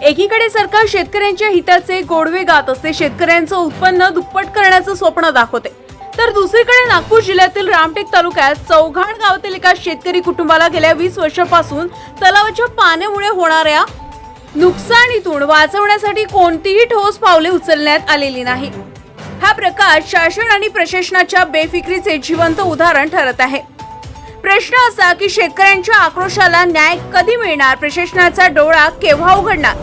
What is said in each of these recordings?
एकीकडे सरकार शेतकऱ्यांच्या हिताचे गोडवे गात असते शेतकऱ्यांचं उत्पन्न दुप्पट करण्याचं स्वप्न दाखवते. तर दुसरीकडे नागपूर जिल्ह्यातील रामटेक तालुक्यात चौघाण गावातील एका शेतकरी कुटुंबाला गेल्या वीस वर्षापासून तलावाच्या पाण्यामुळे होणाऱ्या नुकसानीतून वाचवण्यासाठी कोणतीही ठोस पावले उचलण्यात आलेली नाही. हा प्रकार शासन आणि प्रशासनाच्या बेफिक्रीचे जिवंत उदाहरण ठरत आहे. प्रश्न असा की शेतकऱ्यांच्या आक्रोशाला न्याय कधी मिळणार? प्रशासनाचा डोळा केव्हा उघडणार?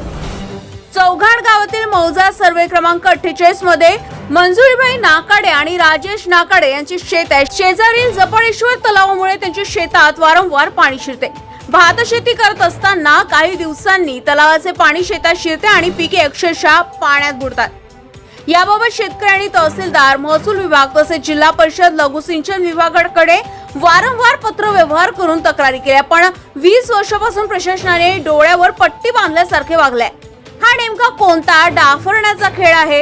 चौघाड गावातील मौजा सर्वे क्रमांक अठ्ठेचाळीसमध्ये मंजुरीबाई नाकाडे आणि राजेश नाकाडे यांचे शेत आहे. शेजारील जपाळेश्वर तलावामुळे त्यांच्या शेतात वारंवार पाणी शिरते. भात शेती करत असताना काही दिवसांनी तलावाचे पाणी शेतात शिरते आणि पिके अक्षरशः पाण्यात बुडतात. याबाबत शेतकऱ्यांनी तहसीलदार महसूल विभाग तसेच जिल्हा परिषद लघु सिंचन विभागाकडे वारंवार पत्र व्यवहार करून तक्रारी केल्या. पण वीस वर्षापासून प्रशासनाने डोळ्यावर पट्टी बांधल्यासारखे वागले हा नेमका कोणता डाफरण्याचा खेळ आहे?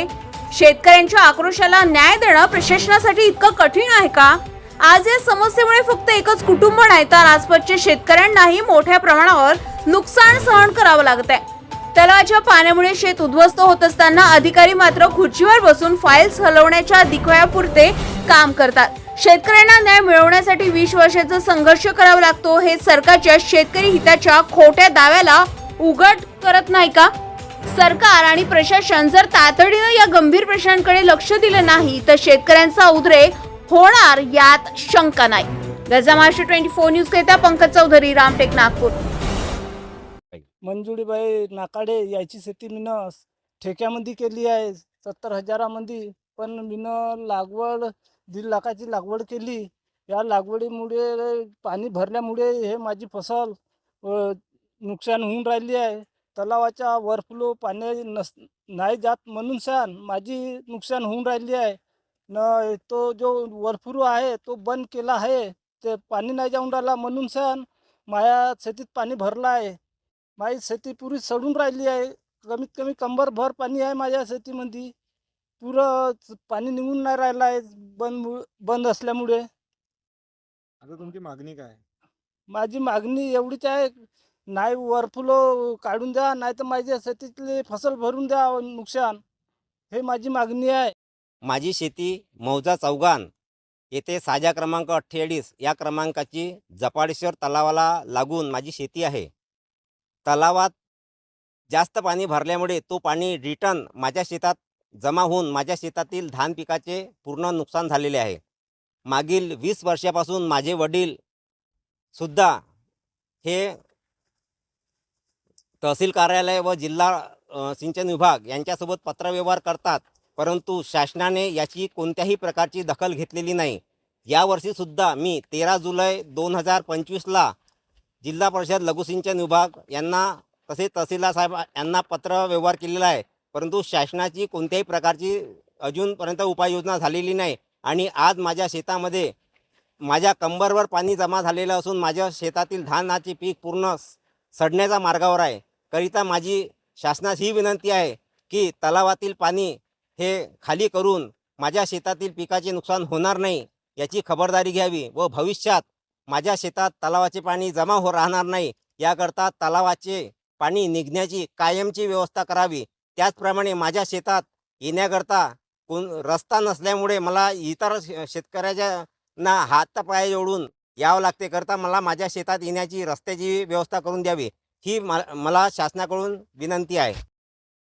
शेतकऱ्यांच्या आक्रोशाला न्याय देणं प्रशासनासाठी इतकं कठीण आहे का? आज या समस्येमुळे फक्त एकच कुटुंब नाही तर आसपासच्या शेतकऱ्यांनाही मोठ्या प्रमाणावर नुकसान सहन करावं लागत आहे तलावाच्या पाण्यामुळे शेत उद्ध्वस्त होत असताना अधिकारी मात्र खुर्चीवर बसून फाईल्स हलवण्याच्या दिखवयापुरते काम करतात. शेतकऱ्यांना न्याय मिळवण्यासाठी वीस वर्षाचा संघर्ष करावा लागतो. हे सरकारच्या शेतकरी हिताच्या खोट्या दाव्याला उघड करत नाही का? सरकार आणि प्रशासन जर तातडीनं या गंभीर प्रश्नांकडे लक्ष दिलं नाही तर शेतकऱ्यांचा उद्रेक होणार यात शंका नाही. गजा महाराष्ट्र ट्वेंटी फोर न्यूज करिता पंकज चौधरी रामटेक नागपूर. मंजुळीबाई नाकाडे याची शेती मीनं ठेक्यामध्ये केली आहे. सत्तर हजारामध्ये पण मीनं लागवड दीड लाखाची लागवड केली. या लागवडीमुळे पाणी भरल्यामुळे हे माझी फसल नुकसान होऊन राहिली आहे. तलावाच्या वरफ्लो पाणी नस नाही जात म्हणून सान माझी नुकसान होऊन राहिली आहे. न तो जो वरफुरू आहे तो बंद केला आहे. ते पाणी नाही जाऊन राहिला म्हणून सान माझ्या शेतीत पाणी भरलं आहे. माझी शेती पुरी सडून राहिली आहे. कमीत कमी कंबरभर पाणी आहे माझ्या शेतीमध्ये पुरं पाणी निघून नाही राहिलं आहे. बंद मु- बंद असल्यामुळे. आता तुमची मागणी काय? माझी मागणी एवढीच आहे. नाही वरफुलो काढून द्या नाही तर माझ्या शेतीतली फसल भरून द्या नुकसान. हे माझी मागणी आहे. माझी शेती मौजा चौगान येथे साजा क्रमांक अठ्ठेचाळीस या क्रमांकाची जपाडेश्वर तलावाला लागून माझी शेती आहे. तलावात जास्त पाणी भरल्यामुळे तो पाणी रिटर्न माझ्या शेतात जमा होऊन माझ्या शेतातील धान पिकाचे पूर्ण नुकसान झालेले आहे. मागील वीस वर्षापासून माझे वडील सुद्धा हे तहसील कार्यालय व जिल्हा सिंचन विभाग यांच्यासोबत पत्रव्यवहार करतात परंतु शासनाने याची कोणत्याही प्रकारची दखल घेतलेली नाही. यावर्षीसुद्धा मी तेरा जुलै दोन हजार पंचवीसला जिल्हा परिषद लघुसिंचन विभाग यांना तसेच तहसीलदार साहेब यांना पत्र व्यवहार केलेला आहे. परंतु शासनाची कोणत्याही प्रकारची अजूनपर्यंत उपाययोजना झालेली नाही. आणि आज माझ्या शेतामध्ये माझ्या कंबरवर पाणी जमा झालेलं असून माझ्या शेतातील धानाचे पीक पूर्ण स- सडण्याच्या मार्गावर आहे. करिता माझी शासनास ही विनंती आहे की तलावातील पाणी हे खाली करून माझ्या शेतातील पिकाचे नुकसान होणार नाही याची खबरदारी घ्यावी व भविष्यात माझ्या शेतात तलावाचे पाणी जमा हो राहणार नाही. याकरता तलावाचे पाणी निघण्याची कायमची व्यवस्था करावी. त्याचप्रमाणे माझ्या शेतात येण्याकरता कोण रस्ता नसल्यामुळे मला इतर शे- शेतकऱ्याच्या ना हात जोडून यावं लागते. करता मला माझ्या शेतात येण्याची रस्त्याची व्यवस्था करून द्यावी. ही मा- मला शासनाकडून विनंती आहे.